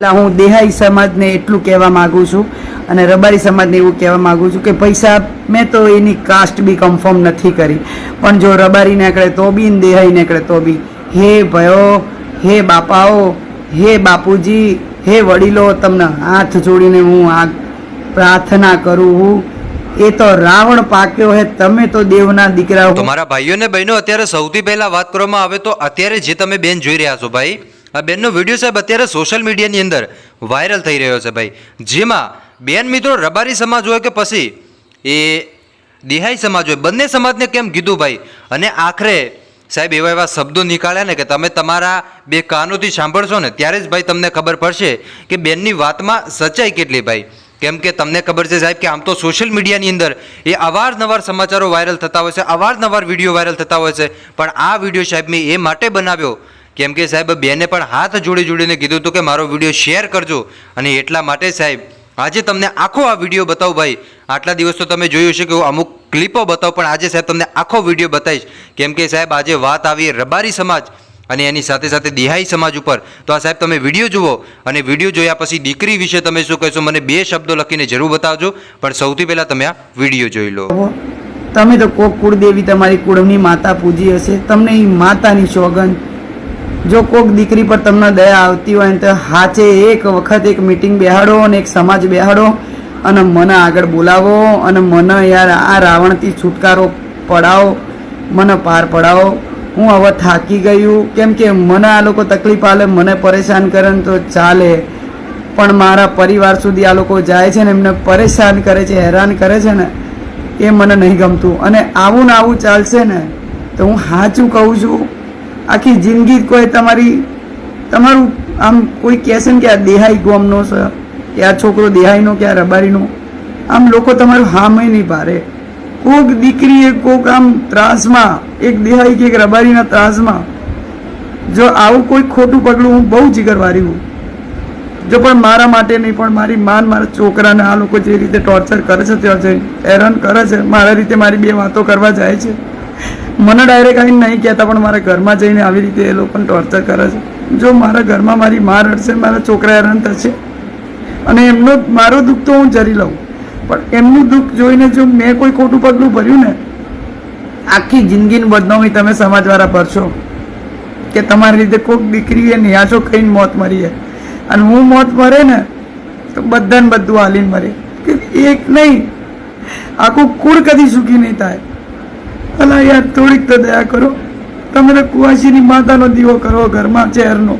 હું દેહાઈ સમાજને એટલું કહેવા માગું છું અને રબારી સમાજને એવું કહેવા માંગુ છું કે પૈસા, મેં તો એની કાસ્ટ બી કન્ફર્મ નથી કરી. પણ જો રબારી નીકળે તો બી ને દેહાઈ નીકળે તો બી. હે ભયો, હે બાપાઓ, હે બાપુજી, હે વડીલો, તમને હાથ જોડીને હું આ પ્રાર્થના કરું છું એ તો રાવણ પાક્યો હે, તમે તો દેવના દીકરા તમારા હો. મારા ભાઈઓ ને બહેનો, અત્યારે સૌથી પહેલા વાત કરવામાં આવે તો અત્યારે જે તમે બેન જોઈ રહ્યા છો ભાઈ આ બેનનો વીડિયો સાહેબ અત્યારે સોશિયલ મીડિયાની અંદર વાયરલ થઈ રહ્યો છે ભાઈ. જેમાં બેન મિત્રો રબારી સમાજ હોય કે પછી એ દેહાઈ સમાજ હોય, બંને સમાજને કેમ કીધું ભાઈ? અને આખરે સાહેબ એવા એવા શબ્દો નીકાળ્યા ને કે તમે તમારા બે કાનોથી સાંભળશો ને ત્યારે જ ભાઈ તમને ખબર પડશે કે બેનની વાતમાં સચ્ચાઈ કેટલી ભાઈ. કેમ કે તમને ખબર છે સાહેબ કે આમ તો સોશિયલ મીડિયાની અંદર એ અવારનવાર સમાચારો વાયરલ થતા હોય છે, અવારનવાર વીડિયો વાયરલ થતા હોય છે. પણ આ વીડિયો સાહેબ મેં એ માટે બનાવ્યો કેમ કે સાહેબ, બેને પણ હાથ જોડી જોડીને કીધું હતું કે મારો વીડિયો શેર કરજો. અને એટલા માટે સાહેબ, આજે તમને આખો આ વીડિયો બતાવું ભાઈ. આટલા દિવસ તો તમે જોયું છે કે હું અમુક ક્લિપો બતાવું, પણ આજે સાહેબ તમને આખો વીડિયો બતાવીશ. કેમ કે સાહેબ, આજે વાત આવી રબારી સમાજ અને એની સાથે સાથે દિહાઈ સમાજ ઉપર. તો આ સાહેબ, તમે વીડિયો જુઓ અને વીડિયો જોયા પછી દીકરી વિશે તમે શું કહેશો, મને બે શબ્દો લખીને જરૂર બતાવજો. પણ સૌથી પહેલાં તમે આ વીડિયો જોઈ લો. તમે તો કોક કુળદેવી, તમારી કુળની માતા પૂજી હશે. તમને એ માતાની સોગંદ જો કોક દીકરી પર તમને દયા આવતી હોય તો હાચે એક વખત એક મીટિંગ બેહાડો અને એક સમાજ બેહાડો અને મને આગળ બોલાવો અને મને યાર આ રાવણથી છુટકારો પડાવો, મને પાર પડાવો. હું હવે થાકી ગયું. કેમ કે મને આ લોકો તકલીફ આલે, મને પરેશાન કરે તો ચાલે. પણ મારા પરિવાર સુધી આ લોકો જાય છે ને એમને પરેશાન કરે છે, હેરાન કરે છે ને, એ મને નહીં ગમતું. અને આવું ને આવું ચાલશે ને, તો હું સાચું કહું છું આખી જિંદગી કોઈ તમારી, તમારું આમ કોઈ કહેશે ને કે આ દેહાઈ ગોમનો છે, કે આ છોકરો દેહાઈનો, કે આ રબારીનો, આમ લોકો તમારું હામય નહીં પારે કોક દીકરીએ કોક આમ ત્રાસમાં, એક દેહાઈ કે એક રબારીના ત્રાસમાં, જો આવું કોઈ ખોટું પગલું હું બહુ જીગરવારી હું જો પણ મારા માટે નહીં, પણ મારી માન, મારા છોકરાને આ લોકો જે રીતે ટોર્ચર કરે છે, ત્યાં જઈને હેરાન કરે છે, મારા રીતે મારી બે વાતો કરવા જાય છે. મને ડાયરેક્ટ આવીને નહીં કહેતા, પણ મારા ઘરમાં જઈને આવી રીતે એ લોકોને ટોર્ચર કરે છે. જો મારા ઘરમાં મારી માર રડશે, મારા છોકરા હેરાન થશે, અને એમનો મારો દુઃખ તો હું જરી લઉં. પણ એમનું દુઃખ જોઈને જો મેં કોઈ ખોટું પગલું ભર્યું ને, આખી જિંદગીની બદનામી તમે સમાજવાળા ભરશો કે તમારી રીતે કોઈક દીકરીએ નિયાશો ખાઈને મોત મરી છે અને હું મોત મરે ને, તો બધાને બધું હાલીને મરે. કે એક નહીં, આખું કુળ કદી સુખી નહીં થાય. અલા યાર થોડીક તો દયા કરો. તમે તો કુવાસીની માતાનો દીવો કરો ઘરમાં ચેરનો.